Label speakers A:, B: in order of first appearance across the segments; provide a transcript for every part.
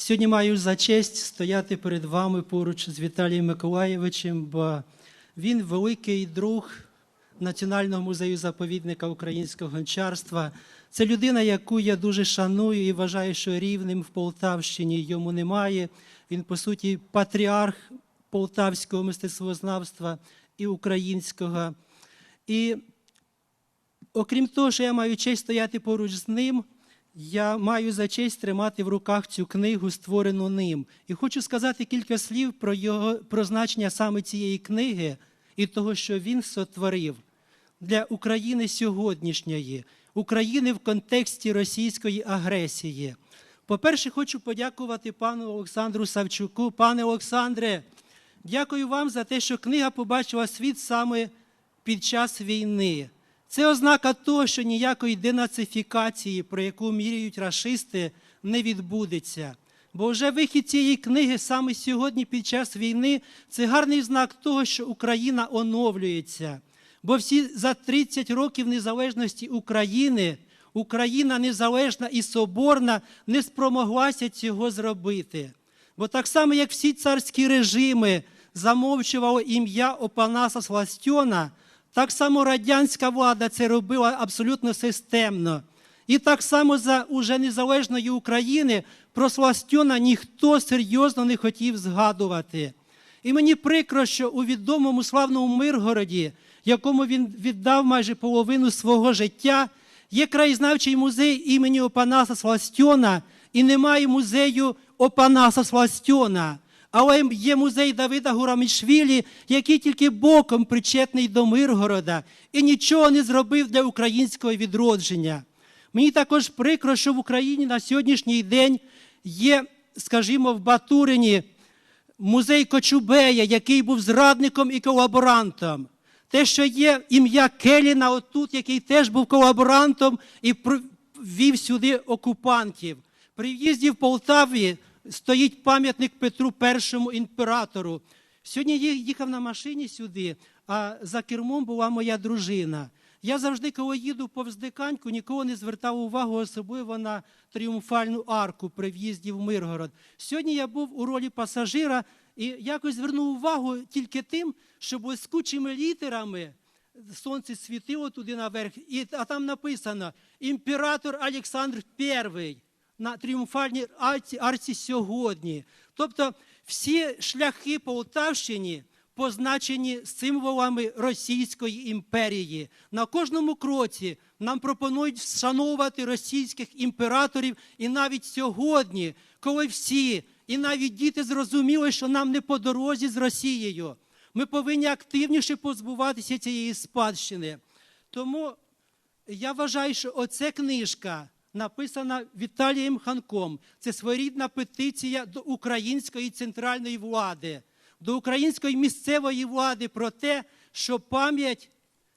A: Сьогодні маю за честь стояти перед вами поруч з Віталієм Миколаєвичем, бо він великий друг Національного музею заповідника українського гончарства. Це людина, яку я дуже шаную і вважаю, що рівним в Полтавщині йому немає. Він, по суті, патріарх полтавського мистецтвознавства і українського. І окрім того, що я маю честь стояти поруч з ним, я маю за честь тримати в руках цю книгу, створену ним. І хочу сказати кілька слів про, його, про значення саме цієї книги і того, що він сотворив для України сьогоднішньої, України в контексті російської агресії. По-перше, хочу подякувати пану Олександру Савчуку. Пане Олександре, дякую вам за те, що книга побачила світ саме під час війни. Це ознака того, що ніякої денацифікації, про яку міряють рашисти, не відбудеться. Бо вже вихід цієї книги саме сьогодні, під час війни, це гарний знак того, що Україна оновлюється. Бо всі за 30 років незалежності України Україна незалежна і соборна не спромоглася цього зробити. Бо так само, як всі царські режими замовчували ім'я Опанаса Сластьона, так само радянська влада це робила абсолютно системно. І так само за уже незалежної України про Сластьона ніхто серйозно не хотів згадувати. І мені прикро, що у відомому славному Миргороді, якому він віддав майже половину свого життя, є краєзнавчий музей імені Опанаса Сластьона, і немає музею Опанаса Сластьона. Але є музей Давида Гурамішвілі, який тільки боком причетний до Миргорода і нічого не зробив для українського відродження. Мені також прикро, що в Україні на сьогоднішній день є, скажімо, в Батурині музей Кочубея, який був зрадником і колаборантом. Те, що є ім'я Келіна, отут, який теж був колаборантом і ввів сюди окупантів. При в'їзді в Полтаві стоїть пам'ятник Петру І імператору. Сьогодні я їхав на машині сюди, а за кермом була моя дружина. Я завжди, коли їду повз диканьку, нікого не звертав увагу, особливо на тріумфальну арку при в'їзді в Миргород. Сьогодні я був у ролі пасажира і якось звернув увагу тільки тим, що блискучими літерами сонце світило туди наверх, і, а там написано імператор Олександр І на тріумфальній арці, сьогодні. Тобто всі шляхи Полтавщині позначені символами Російської імперії. На кожному кроці нам пропонують вшановувати російських імператорів, і навіть сьогодні, коли всі, і навіть діти зрозуміли, що нам не по дорозі з Росією, ми повинні активніше позбуватися цієї спадщини. Тому я вважаю, що оця книжка написана Віталієм Ханком. Це своєрідна петиція до української центральної влади, до української місцевої влади про те, що пам'ять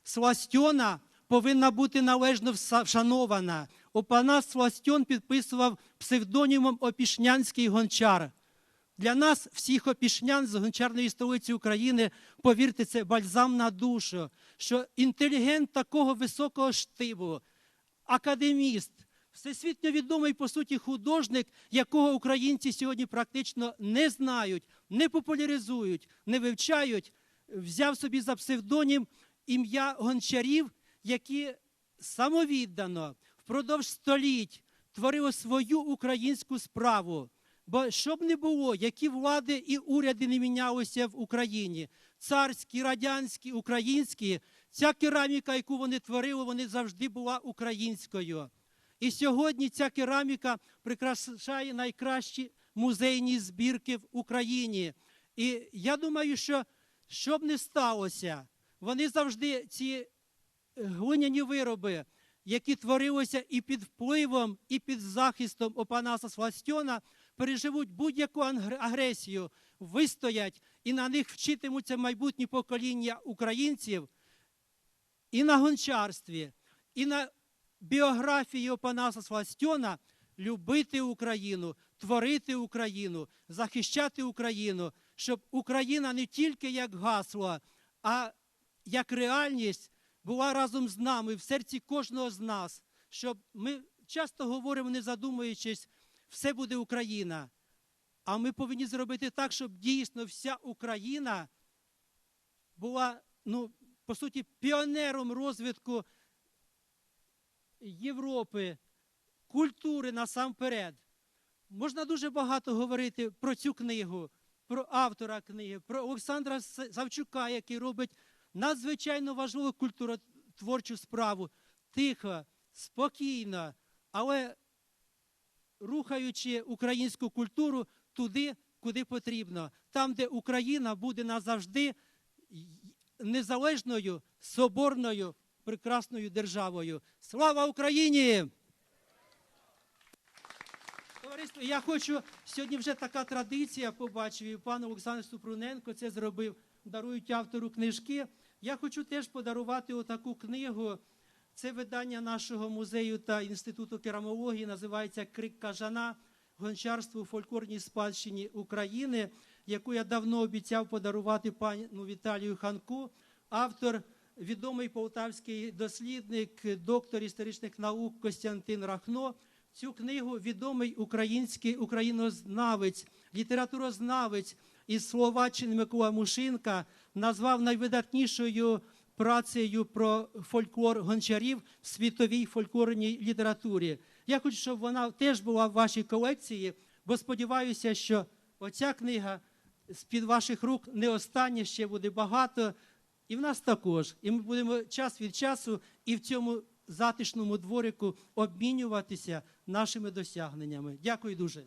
A: Сластьона повинна бути належно вшанована. Опанас Сластьон підписував псевдонімом Опішнянський гончар. Для нас, всіх опішнян з гончарної столиці України, повірте, це бальзам на душу, що інтелігент такого високого штибу, академіст, всесвітньо відомий, по суті, художник, якого українці сьогодні практично не знають, не популяризують, не вивчають, взяв собі за псевдонім ім'я гончарів, які самовіддано впродовж століть творили свою українську справу. Бо щоб не було, які влади і уряди не мінялися в Україні, царські, радянські, українські, ця кераміка, яку вони творили, вони завжди була українською. І сьогодні ця кераміка прикрашає найкращі музейні збірки в Україні. І я думаю, що що б не сталося, вони завжди ці глиняні вироби, які творилися і під впливом, і під захистом Опанаса Сластьона, переживуть будь-яку агресію, вистоять і на них вчитимуться майбутні покоління українців і на гончарстві, і на біографії Опанаса Сластьона любити Україну, творити Україну, захищати Україну, щоб Україна не тільки як гасло, а як реальність була разом з нами в серці кожного з нас, щоб ми часто говоримо, не задумуючись, все буде Україна. А ми повинні зробити так, щоб дійсно вся Україна була, ну, по суті, піонером розвитку Європи, культури насамперед. Можна дуже багато говорити про цю книгу, про автора книги, про Олександра Савчука, який робить надзвичайно важливу культуротворчу справу. Тихо, спокійно, але рухаючи українську культуру туди, куди потрібно, там, де Україна буде назавжди незалежною, соборною, прекрасною державою. Слава Україні! Товариство, я хочу сьогодні вже така традиція побачив, і пан Олександр Супруненко це зробив. Дарують автору книжки. Я хочу теж подарувати отаку книгу. Це видання нашого музею та інституту керамології, називається Крик кажана гончарство у фольклорній спадщині України, яку я давно обіцяв подарувати пану Віталію Ханку. Автор відомий полтавський дослідник, доктор історичних наук Костянтин Рахно. Цю книгу відомий український українознавець, літературознавець із Словаччини Микола Мушинка назвав найвидатнішою працею про фольклор гончарів в світовій фольклорній літературі. Я хочу, щоб вона теж була в вашій колекції, бо сподіваюся, що оця книга з-під ваших рук не остання, ще буде багато. І в нас також. І ми будемо час від часу і в цьому затишному дворику обмінюватися нашими досягненнями. Дякую дуже.